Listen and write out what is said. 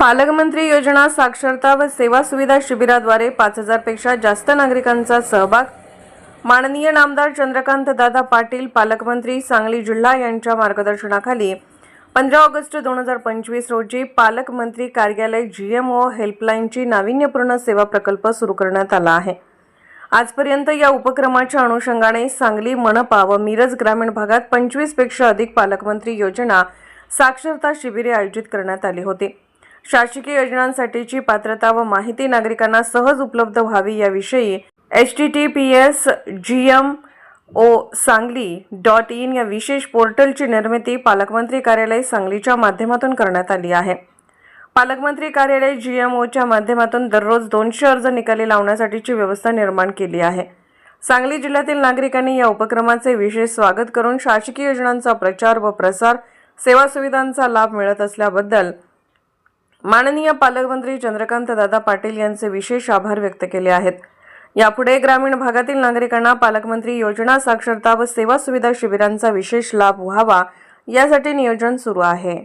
पालकमंत्री योजना साक्षरता व सेवा सुविधा शिबिराद्वारे पाच हजारपेक्षा जास्त नागरिकांचा सहभाग. माननीय नामदार चंद्रकांत दादा पाटील पालकमंत्री सांगली जिल्हा यांच्या मार्गदर्शनाखाली पंधरा ऑगस्ट दोन हजार पंचवीस रोजी पालकमंत्री कार्यालय जी एम ओ हेल्पलाईनची नाविन्यपूर्ण सेवा प्रकल्प सुरू करण्यात आला आहे. आजपर्यंत या उपक्रमाच्या अनुषंगाने सांगली मनपा व मिरज ग्रामीण भागात पंचवीसपेक्षा अधिक पालकमंत्री योजना साक्षरता शिबिरे आयोजित करण्यात आली होती. शासकीय योजनांसाठीची पात्रता व माहिती नागरिकांना सहज उपलब्ध व्हावी याविषयी H T T P S G M O Sangli dot in या विशेष पोर्टलची निर्मिती पालकमंत्री कार्यालय सांगलीच्या माध्यमातून करण्यात आली आहे. पालकमंत्री कार्यालय जी एम ओच्या माध्यमातून दररोज दोनशे अर्ज निकाली लावण्यासाठीची व्यवस्था निर्माण केली आहे. सांगली जिल्ह्यातील नागरिकांनी या उपक्रमाचे विशेष स्वागत करून शासकीय योजनांचा प्रचार व प्रसार सेवा सुविधांचा लाभ मिळत असल्याबद्दल माननीय पालकमंत्री चंद्रकांत दादा पाटील यांचे विशेष आभार व्यक्त केले आहेत. यापुढे ग्रामीण भागातील नागरिकांना पालकमंत्री योजना साक्षरता व सेवा सुविधा शिबिरांचा विशेष लाभ व्हावा यासाठी नियोजन सुरू आहे.